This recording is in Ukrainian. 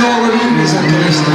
доларів незалежно.